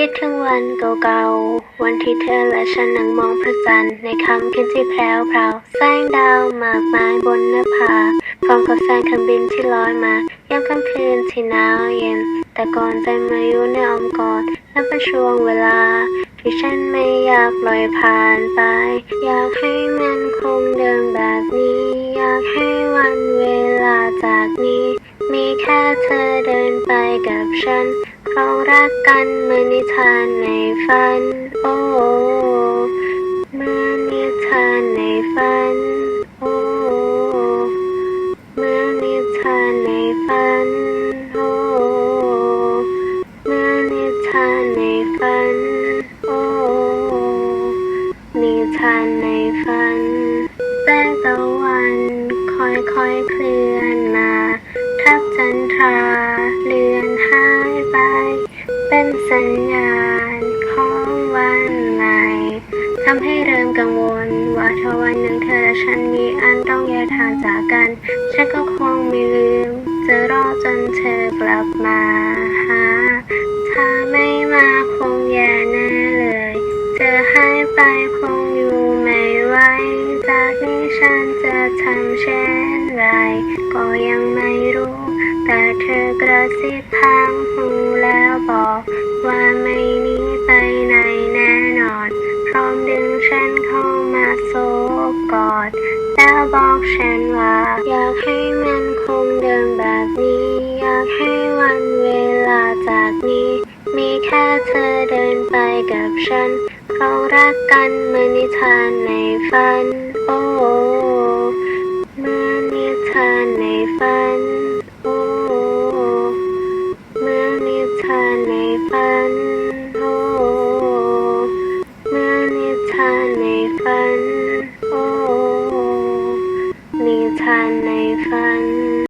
คิดถึงวันเก่าๆ วันที่เธอและฉันนั่งมองพระจันทร์ในค่ำคืนที่แพรวพราวแสงดาวมากมายบนหน้าผาพร้อมกับแสงเครื่องบินที่ลอยมายามค่ำคืนที่หนาวเย็น แต่ก่อนใจมาอยู่ในอ้อมกอดและเป็นช่วงเวลา ที่ฉันไม่อยากปล่อยผ่านไป อยากให้มันคงเดิมแบบนี้ อยากให้วันเวลาจากนี้ มีแค่เธอเดินไปกับฉัน เรารักกันเหมือนนิทานในฝัน โอ้เหมือนนิทานในฝัน สัญาณของวันใหม่ทำให้เริ่มกังวล ว่าถ้าวันหนึ่งเธอและฉันมีอันต้องแยกทางจากกัน ฉันก็คงไม่ลืม จะรอจนเธอกลับมาหาถ้าไม่มาคงแย่แน่เลย เธอหายไปคงอยู่ไม่ไหวจากนี้ฉันจะทำเช่นไร ก็ยังไม่รู้ แต่เธอกระซิบทางหู พร้อมดึงฉันเข้ามาโซบกอด แล้วบอกฉันว่า อยากให้มันคงเดิมแบบนี้ อยากให้วันเวลาจากนี้ มีแค่เธอเดินไปกับฉัน เรารักกันเหมือนนิทานในฝัน โอ้ Bye.